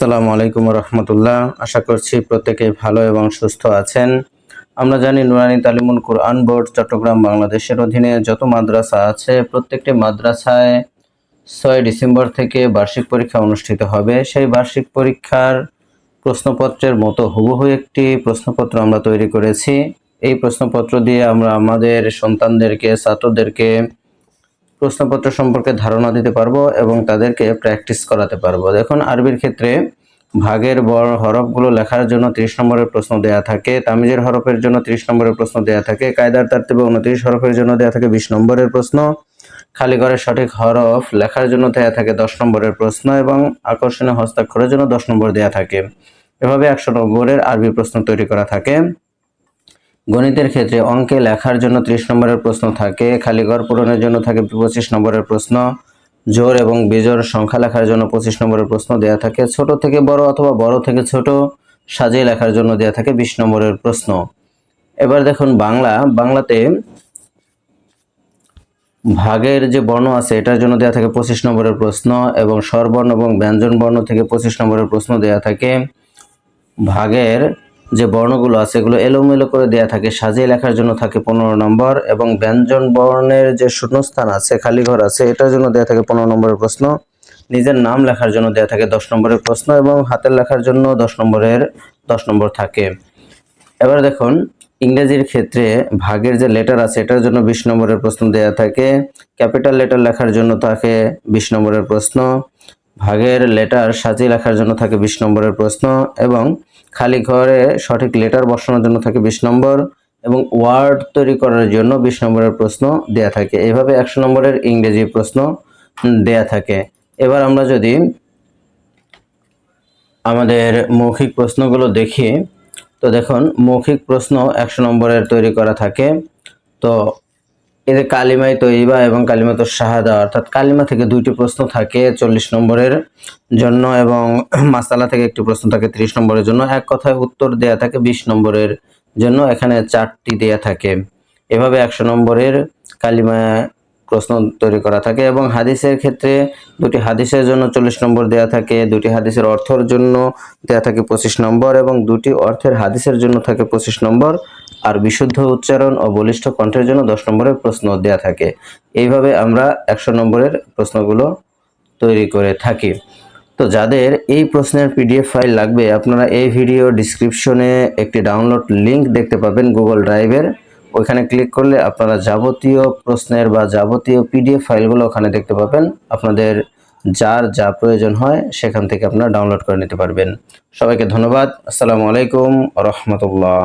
আসসালামু আলাইকুম রহমতুল্লাহ। আশা করছি প্রত্যেকে ভালো এবং সুস্থ আছেন। আমরা জানি নুরানি তালিমুল কোরআন বোর্ড চট্টগ্রাম বাংলাদেশের অধীনে যত মাদ্রাসা আছে, প্রত্যেকটি মাদ্রাসায় ছয় ডিসেম্বর থেকে বার্ষিক পরীক্ষা অনুষ্ঠিত হবে। সেই বার্ষিক পরীক্ষার প্রশ্নপত্রের মতো হুবহু একটি প্রশ্নপত্র আমরা তৈরি করেছি। এই প্রশ্নপত্র দিয়ে আমরা আমাদের সন্তানদেরকে, ছাত্রদেরকে প্রশ্নপত্র সম্পর্কে ধারণা দিতে পারব এবং তাদেরকে প্র্যাকটিস করাতে পারব। দেখুন, আরবির ক্ষেত্রে ভাগের বড় হরফগুলো লেখার জন্য ত্রিশ নম্বরের প্রশ্ন দেয়া থাকে, তামিজের হরফের জন্য ত্রিশ নম্বরের প্রশ্ন দেয়া থাকে, কায়দার তারতিবে উনত্রিশ হরফের জন্য দেয়া থাকে বিশ নম্বরের প্রশ্ন, খালি করে সঠিক হরফ লেখার জন্য দেয়া থাকে দশ নম্বরের প্রশ্ন এবং আকর্ষণীয় হস্তাক্ষরের জন্য দশ নম্বর দেয়া থাকে। এভাবে একশো নম্বরের আরবি প্রশ্ন তৈরি করা থাকে। গণিতের ক্ষেত্রে অঙ্কে লেখার জন্য ত্রিশ নম্বরের প্রশ্ন থাকে, খালি ঘর পূরণের জন্য থাকে পঁচিশ নম্বরের প্রশ্ন। জোর এবং বিজোড় সংখ্যা লেখার জন্য পঁচিশ নম্বরের প্রশ্ন দেয়া থাকে। ছোট থেকে বড় অথবা বড় থেকে ছোট সাজিয়ে লেখার জন্য দেয়া থাকে বিশ নম্বরের প্রশ্ন। এবার দেখুন বাংলা। বাংলাতে ভাগের যে বর্ণ আছে, এটার জন্য দেয়া থাকে পঁচিশ নম্বরের প্রশ্ন এবং স্বরবর্ণ এবং ব্যঞ্জন বর্ণ থেকে পঁচিশ নম্বরের প্রশ্ন দেয়া থাকে। ভাগের যে বর্ণগুলো আছে, এগুলো এলোমেলো করে দেয়া থাকে, সাজিয়ে লেখার জন্য থাকে পনেরো নম্বর এবং ব্যঞ্জন বর্ণের যে শূন্যস্থান আছে, খালি ঘর আছে, এটার জন্য দেয়া থাকে পনেরো নম্বরের প্রশ্ন। নিজের নাম লেখার জন্য দেয়া থাকে দশ নম্বরের প্রশ্ন এবং হাতের লেখার জন্য দশ নম্বরের, দশ নম্বর থাকে। এবার দেখুন, ইংরেজির ক্ষেত্রে ভাগের যে লেটার আছে, এটার জন্য বিশ নম্বরের প্রশ্ন দেয়া থাকে। ক্যাপিটাল লেটার লেখার জন্য থাকে বিশ নম্বরের প্রশ্ন। ভাগের লেটার সাজিয়ে লেখার জন্য থাকে বিশ নম্বরের প্রশ্ন এবং খালি ঘরে সঠিক লেটার বসানোর জন্য থাকে বিশ নম্বর এবং ওয়ার্ড তৈরি করার জন্য বিশ নম্বরের প্রশ্ন দেয়া থাকে। এভাবে একশো নম্বরের ইংরেজি প্রশ্ন দেয়া থাকে। এবার আমরা যদি আমাদের মৌখিক প্রশ্নগুলো দেখি, তো দেখুন, মৌখিক প্রশ্ন একশো নম্বরের তৈরি করা থাকে। তো এদের কালিমাই তৈবা এবং কালিমা তো শাহাদা, অর্থাৎ কালিমা থেকে দুইটি প্রশ্ন থাকে চল্লিশ নম্বরের জন্য এবং মাসালা থেকে একটি প্রশ্ন থাকে ত্রিশ নম্বরের জন্য। এক কথায় উত্তর দেয়া থাকে বিশ নম্বরের জন্য, এখানে চারটি দেয়া থাকে। এভাবে একশো নম্বরের কালিমা প্রশ্ন তৈরি করা থাকে এবং হাদিসের ক্ষেত্রে দুটি হাদিসের জন্য চল্লিশ নম্বর দেয়া থাকে, দুটি হাদিসের অর্থর জন্য দেয়া থাকে পঁচিশ নম্বর এবং দুটি অর্থের হাদিসের জন্য থাকে পঁচিশ নম্বর। আর বিশুদ্ধ উচ্চারণ ও বলিষ্ঠ কণ্ঠের জন্য দশ নম্বরের প্রশ্ন দেয়া থাকে। এইভাবে আমরা একশো নম্বরের প্রশ্নগুলো তৈরি করে থাকি। তো যাদের এই প্রশ্নের পিডিএফ ফাইল লাগবে, আপনারা এই ভিডিও ডিসক্রিপশনে একটি ডাউনলোড লিংক দেখতে পাবেন গুগল ড্রাইভের। ওইখানে ক্লিক করলে আপনারা যাবতীয় প্রশ্নের বা যাবতীয় পিডিএফ ফাইলগুলো ওখানে দেখতে পাবেন। আপনাদের যার যা প্রয়োজন হয় সেখান থেকে আপনারা ডাউনলোড করে নিতে পারবেন। সবাইকে ধন্যবাদ। আসসালামু আলাইকুম রহমতুল্লাহ।